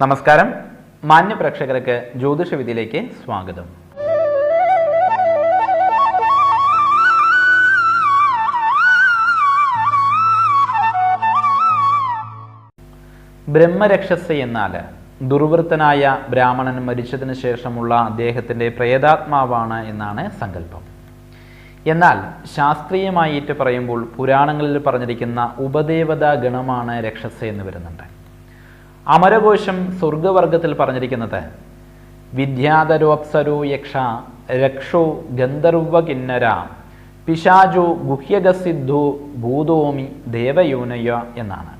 നമസ്കാരം. മാന്യ പ്രേക്ഷകർക്ക് ജ്യോതിഷ വിധിയിലേക്ക് സ്വാഗതം. ബ്രഹ്മരക്ഷസ് എന്നാൽ ദുർവൃത്തനായ ബ്രാഹ്മണൻ മരിച്ചതിന് ശേഷമുള്ള അദ്ദേഹത്തിന്റെ പ്രേതാത്മാവാണ് എന്നാണ് സങ്കല്പം. എന്നാൽ ശാസ്ത്രീയമായിട്ട് പറയുമ്പോൾ പുരാണങ്ങളിൽ പറഞ്ഞിരിക്കുന്ന ഉപദേവതാ ഗണമാണ് രക്ഷസ എന്ന് വരുന്നുണ്ട്. അമരകോശം സ്വർഗവർഗത്തിൽ പറഞ്ഞിരിക്കുന്നത് വിദ്യാധരോപ്സരോ യക്ഷ രക്ഷോ ഗന്ധർവ കിന്നര പിശാജു ഗുഹ്യഗസിദ്ധു ഭൂതോമി ദേവയോനയ എന്നാണ്.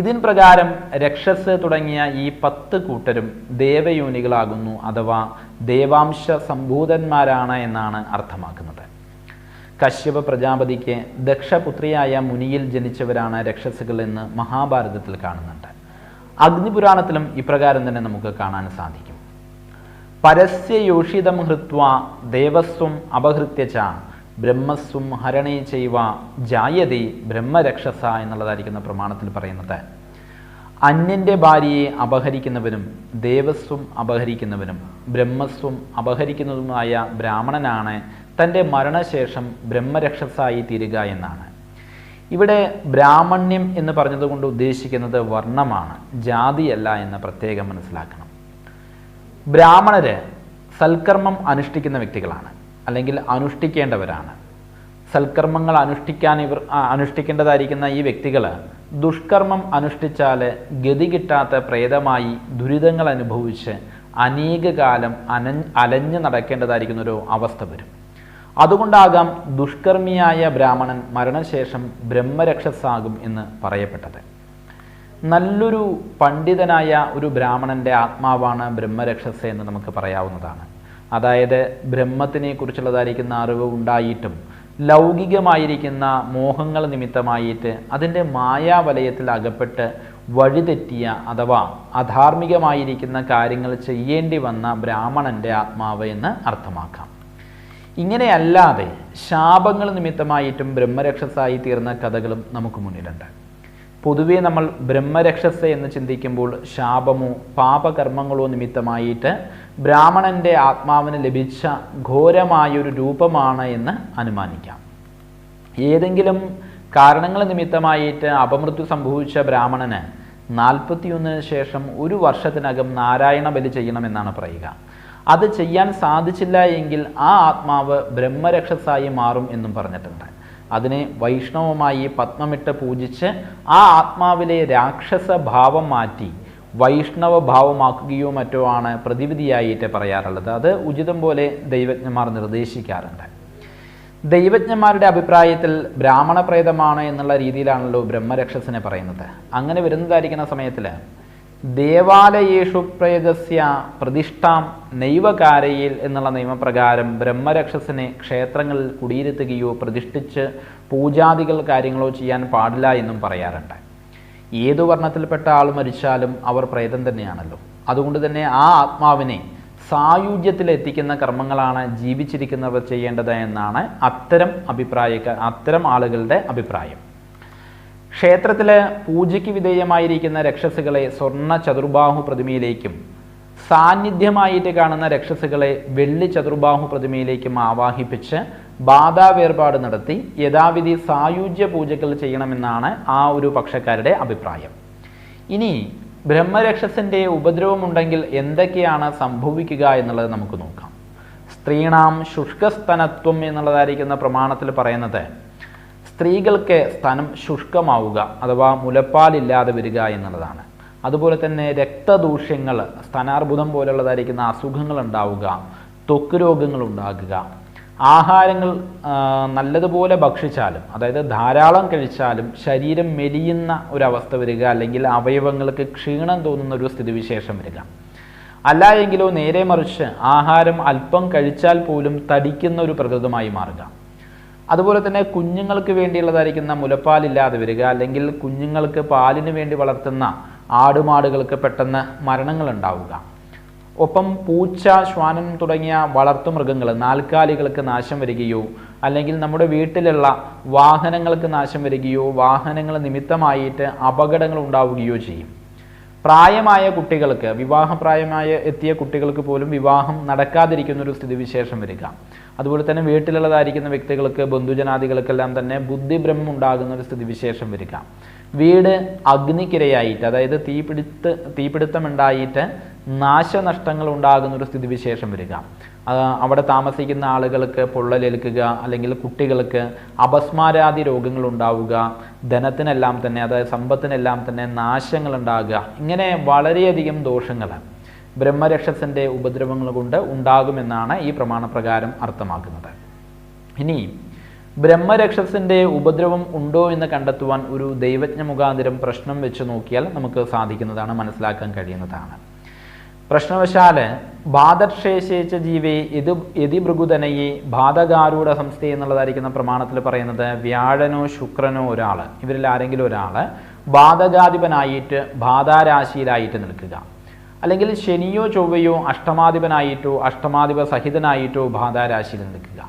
ഇതിൻ പ്രകാരം രക്ഷസ് തുടങ്ങിയ ഈ പത്ത് കൂട്ടരും ദേവയോനികളാകുന്നു അഥവാ ദേവാംശ സംഭൂതന്മാരാണ് എന്നാണ് അർത്ഥമാക്കുന്നത്. കശ്യപ പ്രജാപതിക്ക് ദക്ഷപുത്രിയായ മുനിയിൽ ജനിച്ചവരാണ് രക്ഷസുകൾ എന്ന് മഹാഭാരതത്തിൽ കാണുന്നുണ്ട്. അഗ്നിപുരാണത്തിലും ഇപ്രകാരം തന്നെ നമുക്ക് കാണാൻ സാധിക്കും. പരസ്യയോഷിതം ഹൃത്വ ദേവസ്വം അപഹൃത്യ ച ബ്രഹ്മസ്വം ഹരണേ ചെയ്വ ജായതി ബ്രഹ്മരക്ഷസ എന്നുള്ളതായിരിക്കുന്ന പ്രമാണത്തിൽ പറയുന്നത്. അന്യന്റെ ഭാര്യയെ അപഹരിക്കുന്നവനും ദേവസ്വം അപഹരിക്കുന്നവനും ബ്രഹ്മസ്വം അപഹരിക്കുന്നതുമായ ബ്രാഹ്മണനാണ് തന്റെ മരണശേഷം ബ്രഹ്മരക്ഷസായി തീരുക എന്നാണ്. ഇവിടെ ബ്രാഹ്മണ്യം എന്ന് പറഞ്ഞതുകൊണ്ട് ഉദ്ദേശിക്കുന്നത് വർണമാണ് ജാതിയല്ല എന്ന് പ്രത്യേകം മനസ്സിലാക്കണം. ബ്രാഹ്മണര് സൽക്കർമ്മം അനുഷ്ഠിക്കുന്ന വ്യക്തികളാണ്. അല്ലെങ്കിൽ അനുഷ്ഠിക്കേണ്ടവരാണ്. സൽക്കർമ്മങ്ങൾ അനുഷ്ഠിക്കാൻ ഇവർ അനുഷ്ഠിക്കേണ്ടതായിരിക്കുന്ന ഈ വ്യക്തികൾ ദുഷ്കർമ്മം അനുഷ്ഠിച്ചാൽ ഗതി കിട്ടാത്ത പ്രേതമായി ദുരിതങ്ങൾ അനുഭവിച്ച് അനേക കാലം അന അലഞ്ഞു നടക്കേണ്ടതായിരിക്കുന്ന ഒരു അവസ്ഥ വരും. അതുകൊണ്ടാകാം ദുഷ്കർമ്മിയായ ബ്രാഹ്മണൻ മരണശേഷം ബ്രഹ്മരക്ഷസാകും എന്ന് പറയപ്പെട്ടത്. നല്ലൊരു പണ്ഡിതനായ ഒരു ബ്രാഹ്മണന്റെ ആത്മാവാണ് ബ്രഹ്മരക്ഷസ എന്ന് നമുക്ക് പറയാവുന്നതാണ്. അതായത് ബ്രഹ്മത്തിനെ കുറിച്ചുള്ളതായിരിക്കുന്ന അറിവ് ഉണ്ടായിട്ടും ലൗകികമായിരിക്കുന്ന മോഹങ്ങൾ നിമിത്തമായിട്ട് അതിന്റെ മായാവലയത്തിൽ അകപ്പെട്ട് വഴിതെറ്റിയ അഥവാ അധാർമികമായിരിക്കുന്ന കാര്യങ്ങൾ ചെയ്യേണ്ടി വന്ന ബ്രാഹ്മണന്റെ ആത്മാവ് എന്ന് അർത്ഥമാക്കാം. ഇങ്ങനെയല്ലാതെ ശാപങ്ങൾ നിമിത്തമായിട്ടും ബ്രഹ്മരക്ഷസായി തീർന്ന കഥകളും നമുക്ക് മുന്നിലുണ്ട്. പൊതുവേ നമ്മൾ ബ്രഹ്മരക്ഷസ് എന്ന് ചിന്തിക്കുമ്പോൾ ശാപമോ പാപകർമ്മങ്ങളോ നിമിത്തമായിട്ട് ബ്രാഹ്മണന്റെ ആത്മാവിന് ലഭിച്ച ഘോരമായൊരു രൂപമാണ് എന്ന് അനുമാനിക്കാം. ഏതെങ്കിലും കാരണങ്ങൾ നിമിത്തമായിട്ട് അപമൃത്യു സംഭവിച്ച ബ്രാഹ്മണന് നാൽപ്പത്തിയൊന്നിന് ശേഷം ഒരു വർഷത്തിനകം നാരായണ ബലി ചെയ്യണമെന്നാണ് പറയുക. അത് ചെയ്യാൻ സാധിച്ചില്ല എങ്കിൽ ആ ആത്മാവ് ബ്രഹ്മരക്ഷസായി മാറും എന്നും പറഞ്ഞിട്ടുണ്ട്. അതിനെ വൈഷ്ണവമായി പത്മമിട്ട് പൂജിച്ച് ആ ആത്മാവിലെ രാക്ഷസ ഭാവം മാറ്റി വൈഷ്ണവ ഭാവമാക്കുകയോ മറ്റോ ആണ് പ്രതിവിധിയായിട്ട് പറയാറുള്ളത്. അത് ഉചിതം പോലെ ദൈവജ്ഞന്മാർ നിർദ്ദേശിക്കാറുണ്ട്. ദൈവജ്ഞന്മാരുടെ അഭിപ്രായത്തിൽ ബ്രാഹ്മണ പ്രേതമാണ് എന്നുള്ള രീതിയിലാണല്ലോ ബ്രഹ്മരക്ഷസിനെ പറയുന്നത്. അങ്ങനെ വരുന്നതായിരിക്കുന്ന സമയത്തിൽ ദേവാലയേഷു പ്രേതസ്യ പ്രതിഷ്ഠാം നൈവകാരയിൽ എന്നുള്ള നിയമപ്രകാരം ബ്രഹ്മരക്ഷസിനെ ക്ഷേത്രങ്ങളിൽ കുടിയിരുത്തുകയോ പ്രതിഷ്ഠിച്ച് പൂജാദികൾ കാര്യങ്ങളോ ചെയ്യാൻ പാടില്ല എന്നും പറയാറുണ്ട്. ഏതു വർണത്തിൽപ്പെട്ട ആൾ മരിച്ചാലും അവർ പ്രേതം തന്നെയാണല്ലോ. അതുകൊണ്ട് തന്നെ ആ ആത്മാവിനെ സായുജ്യത്തിൽ എത്തിക്കുന്ന കർമ്മങ്ങളാണ് ജീവിച്ചിരിക്കുന്നവർ ചെയ്യേണ്ടത് എന്നാണ് അത്തരം അഭിപ്രായക്കാർ അത്തരം ആളുകളുടെ അഭിപ്രായം. ക്ഷേത്രത്തിലെ പൂജയ്ക്ക് വിധേയമായിരിക്കുന്ന രക്ഷസുകളെ സ്വർണ ചതുർബാഹു പ്രതിമയിലേക്കും സാന്നിധ്യമായിട്ട് കാണുന്ന രക്ഷസുകളെ വെള്ളി ചതുർബാഹു പ്രതിമയിലേക്കും ആവാഹിപ്പിച്ച് ബാധാവേർപാട് നടത്തി യഥാവിധി സായുജ്യ പൂജകൾ ചെയ്യണമെന്നാണ് ആ ഒരു പക്ഷക്കാരുടെ അഭിപ്രായം. ഇനി ബ്രഹ്മരക്ഷസിന്റെ ഉപദ്രവമുണ്ടെങ്കിൽ എന്തൊക്കെയാണ് സംഭവിക്കുക എന്നുള്ളത് നമുക്ക് നോക്കാം. സ്ത്രീണാം ശുഷ്കസ്തനത്വം എന്നുള്ളതായിരിക്കുന്ന പ്രമാണത്തിൽ പറയുന്നത് സ്ത്രീകൾക്ക് സ്തനം ശുഷ്കമാവുക അഥവാ മുലപ്പാലില്ലാതെ വരിക എന്നുള്ളതാണ്. അതുപോലെ തന്നെ രക്തദൂഷ്യങ്ങൾ സ്തനാർബുദം പോലുള്ളതായിരിക്കുന്ന അസുഖങ്ങൾ ഉണ്ടാവുക ത്വക്ക് രോഗങ്ങൾ ഉണ്ടാകുക. ആഹാരങ്ങൾ നല്ലതുപോലെ ഭക്ഷിച്ചാലും അതായത് ധാരാളം കഴിച്ചാലും ശരീരം മെലിയുന്ന ഒരവസ്ഥ വരിക അല്ലെങ്കിൽ അവയവങ്ങൾക്ക് ക്ഷീണം തോന്നുന്ന ഒരു സ്ഥിതിവിശേഷം വരിക. അല്ല എങ്കിലോ നേരെ മറിച്ച് ആഹാരം അല്പം കഴിച്ചാൽ പോലും തടിക്കുന്ന ഒരു പ്രകൃതമായി മാറുക. അതുപോലെ തന്നെ കുഞ്ഞുങ്ങൾക്ക് വേണ്ടിയുള്ളതായിരിക്കുന്ന മുലപ്പാലില്ലാതെ വരിക അല്ലെങ്കിൽ കുഞ്ഞുങ്ങൾക്ക് പാലിന് വേണ്ടി വളർത്തുന്ന ആടുമാടുകൾക്ക് പെട്ടെന്ന് മരണങ്ങൾ ഉണ്ടാവുക ഒപ്പം പൂച്ച ശ്വാനം തുടങ്ങിയ വളർത്തു വളർത്തുമൃഗങ്ങൾ നാൽക്കാലികൾക്ക് നാശം വരികയോ അല്ലെങ്കിൽ നമ്മുടെ വീട്ടിലുള്ള വാഹനങ്ങൾക്ക് നാശം വരികയോ വാഹനങ്ങൾ നിമിത്തമായിട്ട് അപകടങ്ങൾ ഉണ്ടാവുകയോ ചെയ്യും. പ്രായമായ കുട്ടികൾക്ക് വിവാഹപ്രായമായ എത്തിയ കുട്ടികൾക്ക് പോലും വിവാഹം നടക്കാതിരിക്കുന്ന ഒരു സ്ഥിതിവിശേഷം വരിക. അതുപോലെ തന്നെ വീട്ടിലുള്ളതായിരിക്കുന്ന വ്യക്തികൾക്ക് ബന്ധുജനാദികൾക്കെല്ലാം തന്നെ ബുദ്ധിഭ്രമം ഉണ്ടാകുന്ന ഒരു സ്ഥിതിവിശേഷം വരിക. വീട് അഗ്നിക്കിരയായിട്ട് അതായത് തീപിടുത്ത് തീപിടുത്തമുണ്ടായിട്ട് നാശനഷ്ടങ്ങൾ ഉണ്ടാകുന്ന ഒരു സ്ഥിതിവിശേഷം വരിക. അവിടെ താമസിക്കുന്ന ആളുകൾക്ക് പൊള്ളലേൽക്കുക അല്ലെങ്കിൽ കുട്ടികൾക്ക് അപസ്മാരാദി രോഗങ്ങൾ ഉണ്ടാവുക ധനത്തിനെല്ലാം തന്നെ അതായത് സമ്പത്തിനെല്ലാം തന്നെ നാശങ്ങൾ ഉണ്ടാകുക ഇങ്ങനെ വളരെയധികം ദോഷങ്ങൾ ബ്രഹ്മരക്ഷസിന്റെ ഉപദ്രവങ്ങൾ കൊണ്ട് ഉണ്ടാകുമെന്നാണ് ഈ പ്രമാണപ്രകാരം അർത്ഥമാക്കുന്നത്. ഇനി ബ്രഹ്മരക്ഷസിന്റെ ഉപദ്രവം ഉണ്ടോ എന്ന് കണ്ടെത്തുവാൻ ഒരു ദൈവജ്ഞ മുഖാന്തരം പ്രശ്നം വെച്ച് നോക്കിയാൽ നമുക്ക് സാധിക്കുന്നതാണ് മനസ്സിലാക്കാൻ കഴിയുന്നതാണ്. പ്രശ്നവശാൽ ബാധക്ഷേശേച്ച ജീവേ ഇത് യതിഭൃഗുതനയെ ബാധകാരൂഢ സംസ്ഥ എന്നുള്ളതായിരിക്കുന്ന പ്രമാണത്തിൽ പറയുന്നത് വ്യാഴനോ ശുക്രനോ ഒരാൾ ഇവരിൽ ആരെങ്കിലും ഒരാൾ ബാധകാധിപനായിട്ട് ബാധാരാശിയിലായിട്ട് നിൽക്കുക. അല്ലെങ്കിൽ ശനിയോ ചൊവ്വയോ അഷ്ടമാധിപനായിട്ടോ അഷ്ടമാധിപ സഹിതനായിട്ടോ ബാധാരാശിയിൽ നിൽക്കുക.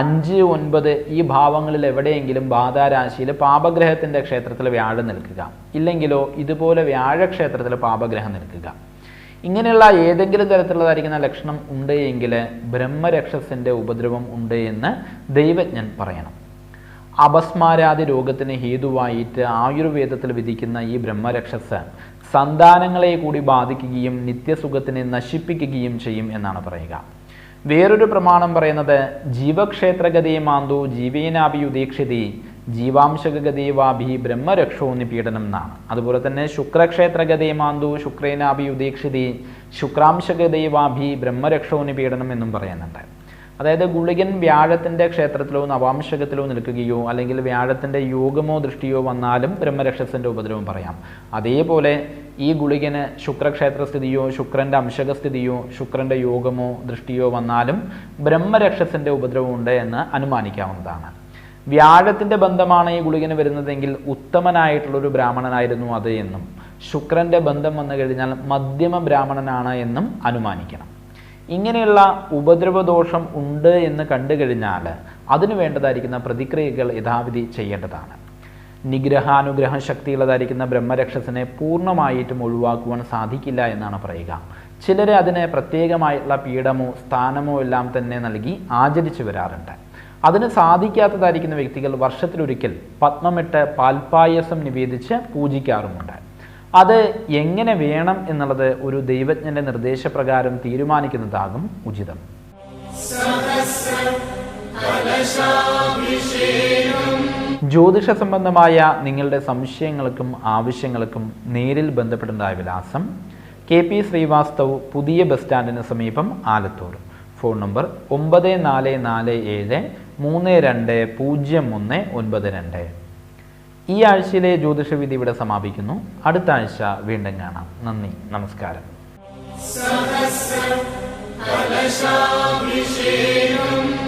അഞ്ച് ഒൻപത് ഈ ഭാവങ്ങളിൽ എവിടെയെങ്കിലും ബാധാരാശിയിൽ പാപഗ്രഹത്തിന്റെ ക്ഷേത്രത്തിൽ വ്യാഴം നിൽക്കുക. ഇല്ലെങ്കിലോ ഇതുപോലെ വ്യാഴക്ഷേത്രത്തിൽ പാപഗ്രഹം നിൽക്കുക. ഇങ്ങനെയുള്ള ഏതെങ്കിലും തരത്തിലുള്ളതായിരിക്കുന്ന ലക്ഷണം ഉണ്ട് എങ്കിൽ ബ്രഹ്മരക്ഷസിന്റെ ഉപദ്രവം ഉണ്ട് എന്ന് ദൈവജ്ഞൻ പറയണം. അപസ്മാരാദി രോഗത്തിന് ഹേതുവായിട്ട് ആയുർവേദത്തിൽ വിധിക്കുന്ന ഈ ബ്രഹ്മരക്ഷസ് സന്താനങ്ങളെ കൂടി ബാധിക്കുകയും നിത്യസുഖത്തിനെ നശിപ്പിക്കുകയും ചെയ്യും എന്നാണ് പറയുക. വേറൊരു പ്രമാണം പറയുന്നത് ജീവക്ഷേത്രഗതിയെ മാന്തു ജീവേനാഭിയുദീക്ഷിതി ജീവാംശഗതേവാഭി ബ്രഹ്മരക്ഷോ നിപീഡനം എന്നാണ് അതുപോലെ തന്നെ ശുക്രക്ഷേത്രഗതയെ മാന്തു ശുക്രേനാഭിയുദീക്ഷിതി ശുക്രാംശഗതേവാഭി ബ്രഹ്മരക്ഷോ നിപീഡനം എന്നും പറയുന്നുണ്ട് അതായത് ഗുളികൻ വ്യാഴത്തിന്റെ ക്ഷേത്രത്തിലോ നവാംശകത്തിലോ നിൽക്കുകയോ അല്ലെങ്കിൽ വ്യാഴത്തിന്റെ യോഗമോ ദൃഷ്ടിയോ വന്നാലും ബ്രഹ്മരക്ഷസിന്റെ ഉപദ്രവം പറയാം. അതേപോലെ ഈ ഗുളികന് ശുക്രക്ഷേത്ര സ്ഥിതിയോ ശുക്രന്റെ അംശകസ്ഥിതിയോ ശുക്രന്റെ യോഗമോ ദൃഷ്ടിയോ വന്നാലും ബ്രഹ്മരക്ഷസിന്റെ ഉപദ്രവമുണ്ട് എന്ന് അനുമാനിക്കാവുന്നതാണ്. വ്യാഴത്തിന്റെ ബന്ധമാണ് ഈ ഗുളികന് വരുന്നതെങ്കിൽ ഉത്തമനായിട്ടുള്ളൊരു ബ്രാഹ്മണനായിരുന്നു അത് എന്നും. ശുക്രന്റെ ബന്ധം വന്നു കഴിഞ്ഞാൽ മധ്യമ ബ്രാഹ്മണനാണ് എന്നും അനുമാനിക്കണം. ഇങ്ങനെയുള്ള ഉപദ്രവദോഷം ഉണ്ട് എന്ന് കണ്ടു കഴിഞ്ഞാൽ അതിനു വേണ്ടതായിരിക്കുന്ന പ്രതിക്രിയകൾ യഥാവിധി ചെയ്യേണ്ടതാണ്. നിഗ്രഹാനുഗ്രഹ ശക്തിയുള്ളതായിരിക്കുന്ന ബ്രഹ്മരക്ഷസിനെ പൂർണമായിട്ടും ഒഴിവാക്കുവാൻ സാധിക്കില്ല എന്നാണ് പറയുക. ചിലരെ അതിനെ പ്രത്യേകമായിട്ടുള്ള പീഠമോ സ്ഥാനമോ എല്ലാം തന്നെ നൽകി ആചരിച്ചു വരാറുണ്ട്. അതിന് സാധിക്കാത്തതായിരിക്കുന്ന വ്യക്തികൾ വർഷത്തിലൊരിക്കൽ പത്മമിട്ട് പാൽപ്പായസം നിവേദിച്ച് പൂജിക്കാറുമുണ്ട്. അത് എങ്ങനെ വേണം എന്നുള്ളത് ഒരു ദൈവജ്ഞന്റെ നിർദ്ദേശപ്രകാരം തീരുമാനിക്കുന്നതാകും ഉചിതം. ജ്യോതിഷ സംബന്ധമായ നിങ്ങളുടെ സംശയങ്ങൾക്കും ആവശ്യങ്ങൾക്കും നേരിൽ ബന്ധപ്പെടേണ്ട വിലാസം കെ പി ശ്രീവാസ്തവ് പുതിയ ബസ് സ്റ്റാൻഡിന് സമീപം ആലത്തൂർ. ഫോൺ നമ്പർ ഒമ്പത് നാല് നാല് ഏഴ് മൂന്ന് രണ്ട് പൂജ്യം ഒന്ന് ഒൻപത് രണ്ട്. ഈ ആഴ്ചയിലെ ജ്യോതിഷവിധി ഇവിടെ സമാപിക്കുന്നു. അടുത്ത ആഴ്ച വീണ്ടും കാണാം. നന്ദി. നമസ്കാരം. കലശാഭിഷേകം